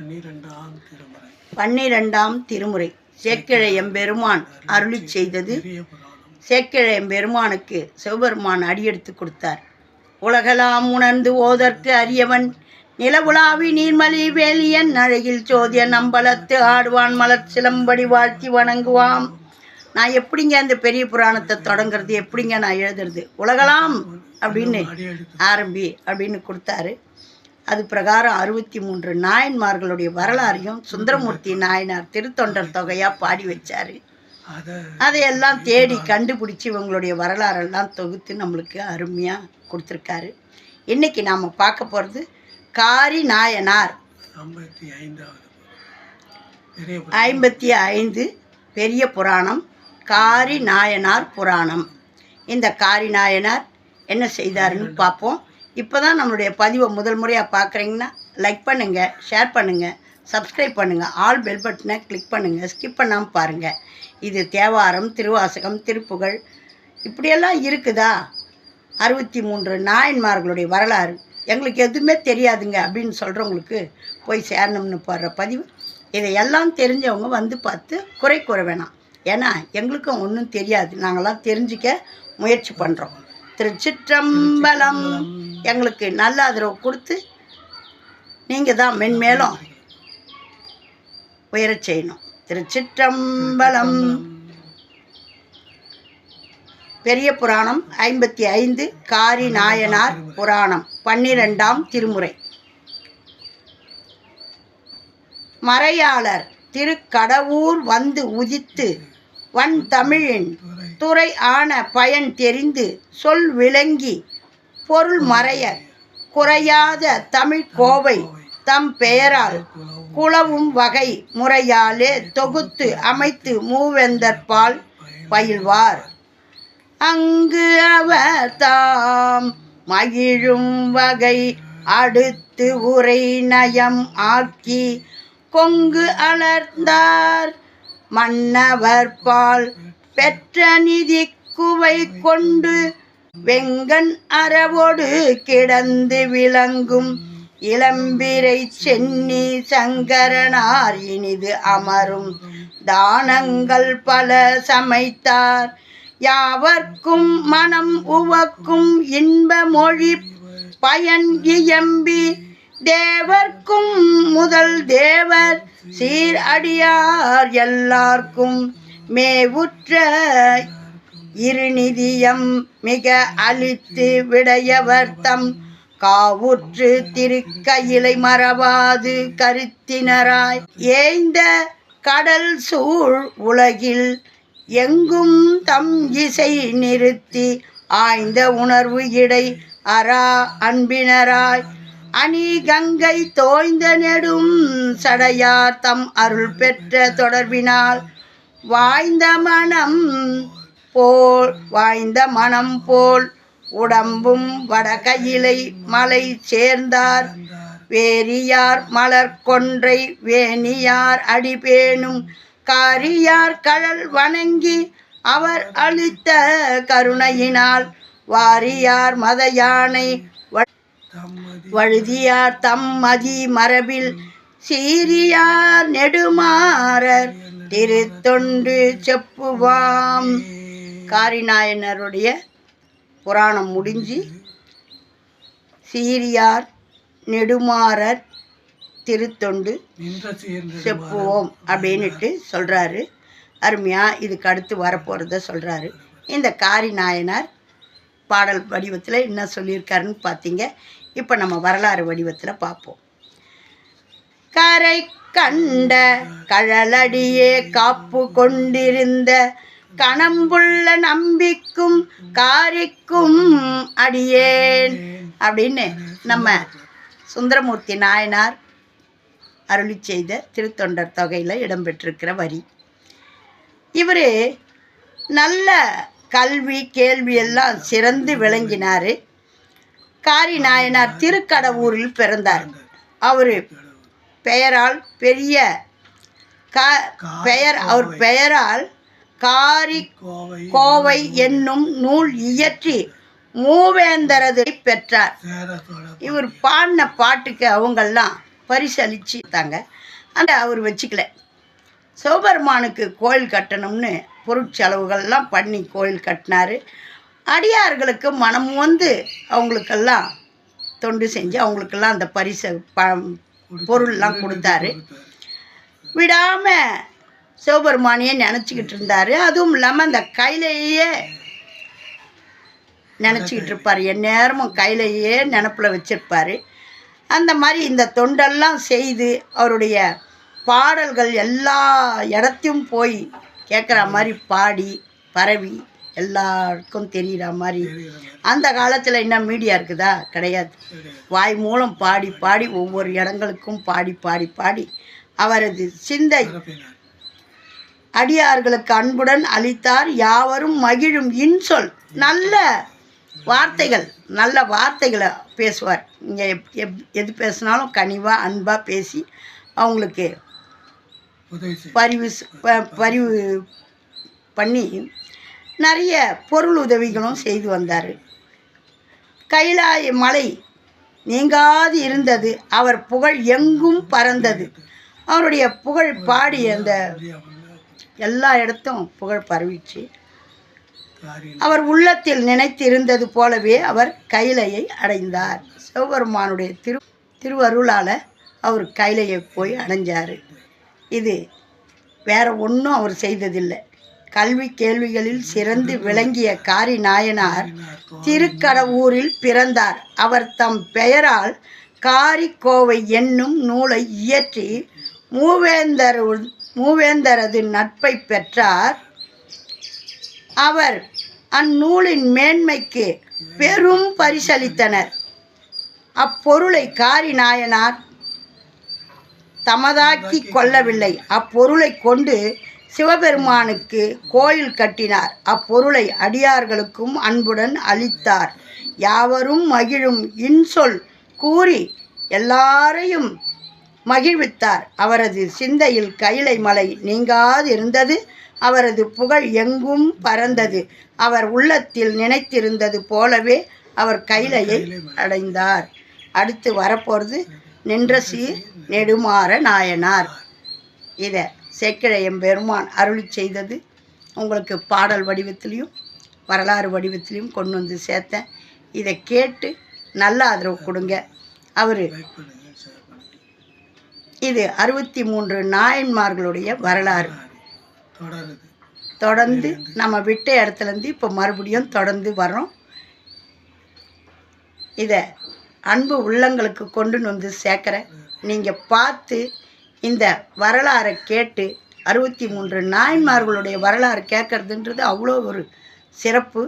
பன்னிரெண்டாம் திருமுறை. பன்னிரெண்டாம் திருமுறை. சேக்கிழை எம்பெருமான் அருளி செய்தது. பெரிய சேக்கிழை எம்பெருமானுக்கு சிவபெருமான் அடியெடுத்து கொடுத்தார். உலகலாம் உணர்ந்து ஓதற்கு அரியவன். நிலவுலாவி நீர்மலி வேலியன் அழகில் சோதிய நம்பலத்து ஆடுவான் மலர் சிலம்படி வாழ்த்தி வணங்குவாம். நான் எப்படிங்க அந்த பெரிய புராணத்தை தொடங்குறது? எப்படிங்க நான் எழுதுறது? உலகலாம் அப்படின்னு ஆரம்பி அப்படின்னு கொடுத்தாரு. அது பிரகாரம் அறுபத்தி மூன்று நாயன்மார்களுடைய வரலாறையும் சுந்தரமூர்த்தி நாயனார் திருத்தொண்டர் தொகையாக பாடி வச்சாரு. அதை அதையெல்லாம் தேடி கண்டுபிடிச்சி இவங்களுடைய வரலாறெல்லாம் தொகுத்து நம்மளுக்கு அருமையாக கொடுத்துருக்காரு. இன்னைக்கு நாம் பார்க்க போகிறது காரி நாயனார். ஐம்பத்தி ஐந்தாவது பெரிய ஐம்பத்தி ஐந்து பெரிய புராணம் காரி நாயனார் புராணம். இந்த காரி நாயனார் என்ன செய்தாருன்னு பார்ப்போம். இப்போ தான் நம்மளுடைய பதிவை முதல் முறையாக பார்க்குறீங்கன்னா லைக் பண்ணுங்கள் ஷேர் பண்ணுங்கள் சப்ஸ்கிரைப் பண்ணுங்கள் ஆல் பெல் பட்டனை கிளிக் பண்ணுங்கள் ஸ்கிப் பண்ணாமல் பாருங்கள் இது தேவாரம் திருவாசகம் திருப்புகழ் இப்படியெல்லாம் இருக்குதா? அறுபத்தி மூன்று நாயன்மார்களுடைய வரலாறு. எங்களுக்கு எதுவுமே தெரியாதுங்க அப்படின்னு சொல்கிறவங்களுக்கு போய் சேரணும்னு போடுற பதிவு. இதையெல்லாம் தெரிஞ்சவங்க வந்து பார்த்து குறை கூற வேணாம். ஏன்னா எங்களுக்கும் ஒன்றும் தெரியாது. நாங்களாம் தெரிஞ்சுக்க முயற்சி பண்ணுறோம் திருச்சிற்றம்பலம். எங்களுக்கு நல்ல ஆதரவு கொடுத்து நீங்கள் தான் மென்மேலும் உயரச் செய்யணும். திருச்சிற்றம்பலம். பெரிய புராணம் ஐம்பத்தி ஐந்து காரி நாயனார் புராணம் பன்னிரெண்டாம் திருமுறை. மறையாளர் திருக்கடவூர் வந்து உதித்து வன் தமிழின் துறை ஆன பயன் தெரிந்து சொல் விளங்கி பொருள் மறைய குறையாத தமிழ் கோவை தம் பெயரால் குளவும் வகை முறையாலே தொகுத்து அமைத்து மூவெந்தற்பால் பயில்வார். அங்கு அவர் தாம் மகிழும் வகை அடுத்து உரை நயம் ஆக்கி கொங்கு அலர்ந்தார். மன்னவர் பால் பெற்ற நிதி குவை கொண்டு வெங்கன் அறவோடு கிடந்து விளங்கும் இளம்பிரை சென்னி சங்கரனார் இனிது அமரும். தானங்கள் பல சமைத்தார். யாவர்க்கும் மனம் உவக்கும் இன்ப மொழி பயன் இயம்பி தேவர்க்கும் முதல் தேவர் சீர் அடியார் எல்லார்க்கும் மேவுற்ற இருநிதியம் மிக அழித்து விடையவர் தம் காவுற்று திருக்கையிலை மறவாது கருத்தினராய். ஏய்ந்த கடல் சூழ் உலகில் எங்கும் தம் இசை நிறுத்தி ஆய்ந்த உணர்வு இடை அரா அன்பினராய். அணி கங்கை தோய்ந்த நெடும் சடையார் தம் அருள் பெற்ற தொடர்பினால் வாய்ந்த மனம் போல் வாய்ந்த மனம் போல் உடம்பும் வடகையிலை மலை சேர்ந்தார். வேரியார் மலர் கொன்றை வேணியார் அடிபேணும் காரியார் கழல் வணங்கி அவர் அளித்த கருணையினால் வாரியார் மத யானை தம்மதி வழுதியார் தம் மதி மரபில் சீரியார் நெடுமாறர் திருத்தொண்டு செப்புவாம். காரிநாயனருடைய புராணம் முடிஞ்சு சீரியார் நெடுமாறர் திருத்தொண்டு செப்புவோம் அப்படின்னுட்டு சொல்கிறாரு அருமையாக இதுக்கு அடுத்து வரப்போகிறத சொல்கிறாரு இந்த காரி நாயனார் பாடல் வடிவத்தில் என்ன சொல்லியிருக்காருன்னு பார்த்தீங்க இப்போ நம்ம வரலாறு வடிவத்தில் பார்ப்போம் கரை கண்ட கழலடியே காப்பு கொண்டிருந்த கணம்புள்ள நம்பிக்கும் காரிக்கும் அடியேன் அப்படின்னு நம்ம சுந்தரமூர்த்தி நாயனார் அருளி செய்த திருத்தொண்டர் தொகையில் இடம்பெற்றிருக்கிற வரி. இவர் நல்ல கல்வி கேள்வி எல்லாம் சிறந்து விளங்கினார். காரி நாயனார் திருக்கடவூரில் பிறந்தார். அவர் பெயரால் பெரிய கா பெயர் அவர் பெயரால் காரி கோவை என்னும் நூல் இயற்றி மூவேந்தரதை பெற்றார். இவர் பாடின பாட்டுக்கு அவங்கெல்லாம் பரிசளிச்சுட்டாங்க. அந்த அவர் வச்சுக்கல. சிவபெருமானுக்கு கோயில் கட்டணும்னு பொருட்செலவுகள்லாம் பண்ணி கோயில் கட்டினாரு. அடியார்களுக்கு மனம் வந்து அவங்களுக்கெல்லாம் தொண்டு செஞ்சு அவங்களுக்கெல்லாம் அந்த பரிசை ப பொருள்லாம் கொடுத்தாரு. விடாமல் சிவபெருமானியே நினச்சிக்கிட்டு இருந்தார். அதுவும் இல்லாமல் அந்த கையிலேயே நினச்சிக்கிட்டு இருப்பார். என் நேரமும் கையிலேயே நினப்பில் வச்சுருப்பார். அந்த மாதிரி இந்த தொண்டெல்லாம் செய்து அவருடைய பாடல்கள் எல்லா இடத்தையும் போய் கேட்குற மாதிரி பாடி பரவி எல்லாருக்கும் தெரிகிற மாதிரி. அந்த காலத்தில் என்ன மீடியா இருக்குதா? கிடையாது. வாய் மூலம் பாடி பாடி ஒவ்வொரு இடங்களுக்கும் பாடி பாடி பாடி அவரது சிந்தை. அடியார்களுக்கு அன்புடன் அளித்தார். யாவரும் மகிழும் இன்சொல். நல்ல வார்த்தைகள் நல்ல வார்த்தைகளை பேசுவார். இங்கே எப் எப் எது பேசினாலும் கனிவாக அன்பாக பேசி அவங்களுக்கு பரிவு பரிவு பண்ணி நிறைய பொருள் உதவிகளும் செய்து வந்தார். கைலாய மலை நீங்காது இருந்தது. அவர் புகழ் எங்கும் பறந்தது. அவருடைய புகழ் பாடி அந்த எல்லா இடத்தும் புகழ் பரவிச்சு. அவர் உள்ளத்தில் நினைத்திருந்தது போலவே அவர் கைலையை அடைந்தார். சிவபெருமானுடைய திரு திருவருளால் அவர் கைலையை போய் அடைஞ்சார். இது வேற ஒன்றும் அவர் செய்ததில்லை. கல்வி கேள்விகளில் சிறந்து விளங்கிய காரி நாயனார் திருக்கடவூரில் பிறந்தார். அவர் தம் பெயரால் காரிக்கோவை என்னும் நூலை இயற்றி மூவேந்தர் மூவேந்தரது நட்பை பெற்றார். அவர் அந்நூலின் மேன்மைக்கு பெரும் பரிசளித்தனர். அப்பொருளை காரி நாயனார் தமதாக்கி கொள்ளவில்லை. அப்பொருளை கொண்டு சிவபெருமானுக்கு கோயில் கட்டினார். அப்பொருளை அடியார்களுக்கும் அன்புடன் அளித்தார். யாவரும் மகிழும் இன்சொல் கூறி எல்லாரையும் மகிழ்வித்தார். அவரது சிந்தையில் கைலை மலை நீங்காதிருந்தது. அவரது புகழ் எங்கும் பறந்தது. அவர் உள்ளத்தில் நினைத்திருந்தது போலவே அவர் கைலையை அடைந்தார். அடுத்து வரப்போகிறது நின்ற சீர் நெடுமாற நாயனார் இதை சேக்கிழையம் பெருமான் அருளி செய்தது உங்களுக்கு பாடல் வடிவத்திலையும் வரலாறு வடிவத்திலையும் கொண்டு வந்து சேர்த்தேன். இதை கேட்டு நல்ல ஆதரவு கொடுங்க. அவர் இது அறுபத்தி மூன்று நாயன்மார்களுடைய வரலாறு. தொடர்ந்து நம்ம விட்ட இடத்துலேருந்து இப்போ மறுபடியும் தொடர்ந்து வரோம் இதை அன்பு உள்ளங்களுக்கு கொண்டு வந்து சேர்க்குறேன். நீங்கள் பார்த்து இந்த வரலாறை கேட்டு அறுபத்தி மூன்று நாயன்மார்களுடைய வரலாறு கேட்கறதுன்றது அவ்வளோ ஒரு சிறப்பு.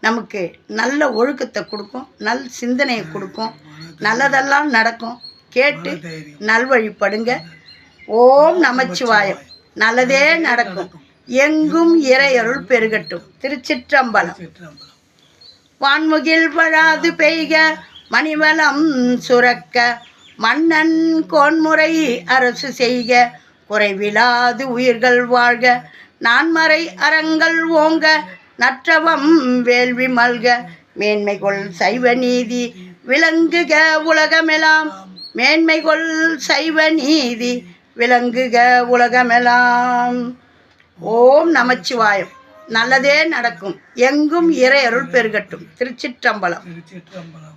நமக்கு நல்ல ஒழுக்கத்தை கொடுக்கும் நல் சிந்தனையை கொடுக்கும் நல்லதெல்லாம் நடக்கும். கேட்டு நல்வழிப்படுங்க. ஓம் நமச்சிவாயம் நல்லதே நடக்கும். எங்கும் இறையருள் பெருகட்டும். திருச்சிற்றம்பலம். வான்முகில் வழாது பெய்க மணிவளம் சுரக்க மன்னன் கோன்முறை அரசு செய்க குறைவிலாது உயிர்கள் வாழ்க நான்மறை அறங்கள் ஓங்க நற்றவம் வேள்வி மல்க மேன்மை கொள் சைவ நீதி விளங்குக மேன்மை கொள் சைவ நீதி விளங்குக உலகமெலாம். ஓம் நமச்சிவாயம். நல்லதே நடக்கும். எங்கும் இறை அருள் பெருகட்டும். திருச்சிற்றம்பலம். திருச்சிற்றம்பலம்.